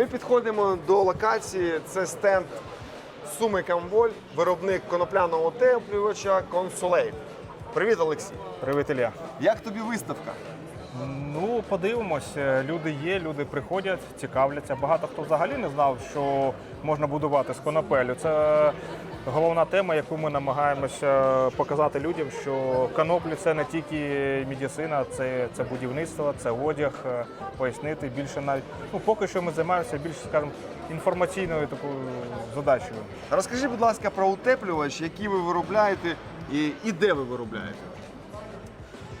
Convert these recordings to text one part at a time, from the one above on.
Ми підходимо до локації. Це стенд Суми Камволь, виробник конопляного утеплювача Consolate. Привіт, Олексій. Привіт, Ілля. Як тобі виставка? Ну, подивимось. Е, Люди є, люди приходять, цікавляться. Багато хто взагалі не знав, що можна будувати з конопелю. Це головна тема, яку ми намагаємося показати людям, що коноплі це не тільки медицина, це, це будівництво, це одяг, е, пояснити більше навіть. Ну, поки що ми займаємося більш, скажімо, інформаційною такою задачею. Розкажи, будь ласка, про утеплювач, який ви виробляєте і, і де ви виробляєте.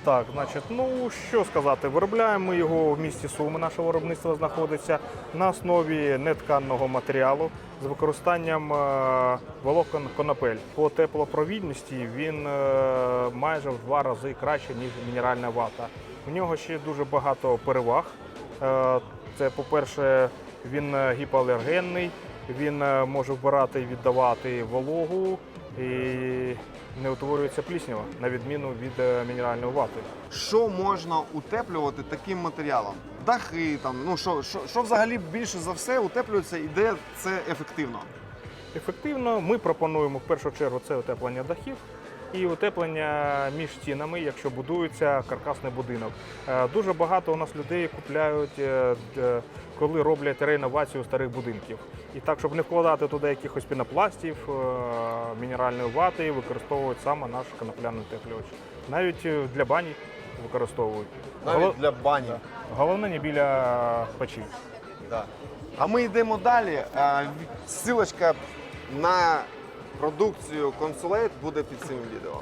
Так, значить, ну що сказати, виробляємо ми його в місті Суми. Наше виробництво знаходиться на основі нетканного матеріалу з використанням е, волокон конопель. По теплопровідності він е, майже в два рази краще, ніж мінеральна вата. У нього ще дуже багато переваг. Е, Це, по-перше, він гіпоалергенний, він може вбирати і віддавати вологу і не утворюється пліснява, на відміну від е, мінеральної вати. Що можна утеплювати таким матеріалом? Дахи, там, ну що, що, що взагалі більше за все утеплюється і де це ефективно? Ефективно ми пропонуємо в першу чергу це утеплення дахів і утеплення між стінами, якщо будується каркасний будинок. Е, Дуже багато у нас людей купляють, е, коли роблять реновацію старих будинків. І так, щоб не вкладати туди якихось пінопластів, е, мінеральної вати, використовують саме наш конопляний утеплювач. Навіть е, для бані використовують. Навіть Голо- для бані. Головне не біля печі. Да. А ми йдемо далі. А, Ссылочка на продукцію консулейт буде під цим відео.